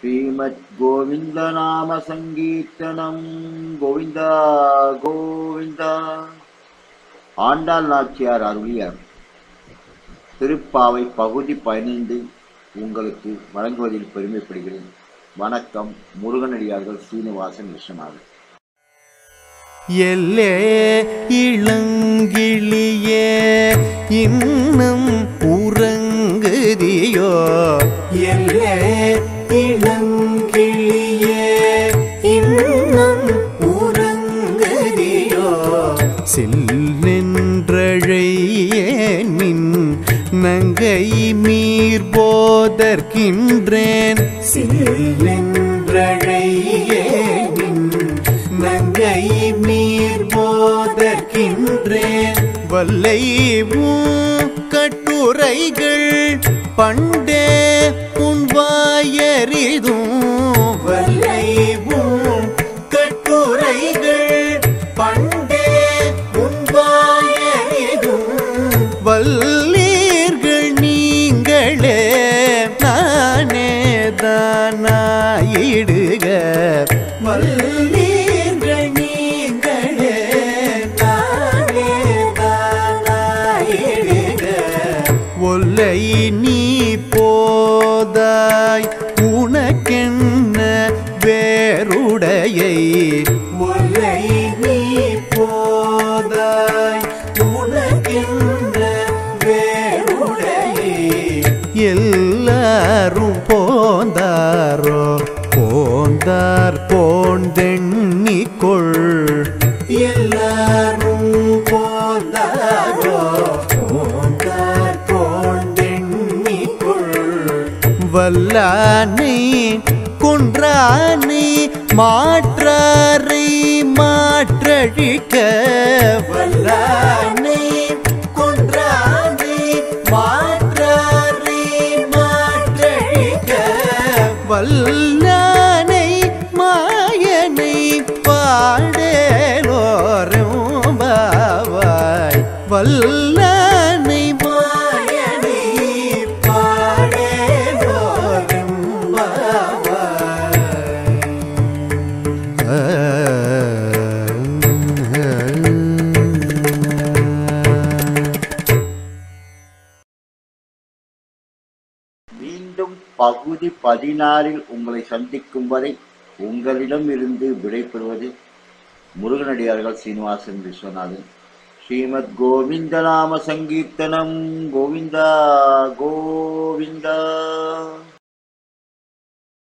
ஸ்ரீமத் கோவிந்த நாம சங்கீர்த்தனம் கோவிந்தா. கோவிந்தா ஆண்டாள் நாச்சியார் அருளிய திருப்பாவை பகுதி பதினைந்து உங்களுக்கு வழங்குவதில் பெருமைப்படுகிறேன். வணக்கம் முருகனடியார்கள் சீனிவாசன் விஸ்வநாதன் எல்லே இளங்கிளியே இன்னும் உறங்குதியோ? எல்லே இளங்கிளியே இன்னும் உறங்குதியோ? செல்லென்றழையேன் நின் நங்கை மீர் போதற்கின்றேன். செல்லென்றழையேன் நின் நங்கை மீர் போதற்கின்றேன். வல்லை கட்டுரைகள் பண்டே எரிதும் வல்லைவும் கட்டுரைகள் பண்டே உன் வல்லீர்கள் நீங்களே நானே தானாயிடுக. வல்லீர்கள் நீங்களே நானே தானாயிடுக. ஒல்லை நீ போ வேறுடையை ஒல்லை நீ போதாய். உனக்கென்ன வேறுடையை எல்லாரும் போந்தாரோ? போந்தார் போண்டெண்ணிக்கொள் எல்லாரும் போந்தாரோ? போந்தார் போண்டெண்ணிக்கொள் வல்லானை கொன்றானை மாற்றாரை மாற்றழிக்க வல்லானை கொன்றானை மாற்றாரை மாற்றழிக்க வல்லானை மாயனை பாடேலோரும் பாவாய். வல்லானை பகுதி பதினாறில் உங்களை சந்திக்கும் வரை உங்களிடம் இருந்து விடைபெறுவது முருகனடியார்கள் சீனிவாசன் விஸ்வநாதன். ஸ்ரீமத் கோவிந்த நாம சங்கீர்த்தனம். கோவிந்தா கோவிந்தா.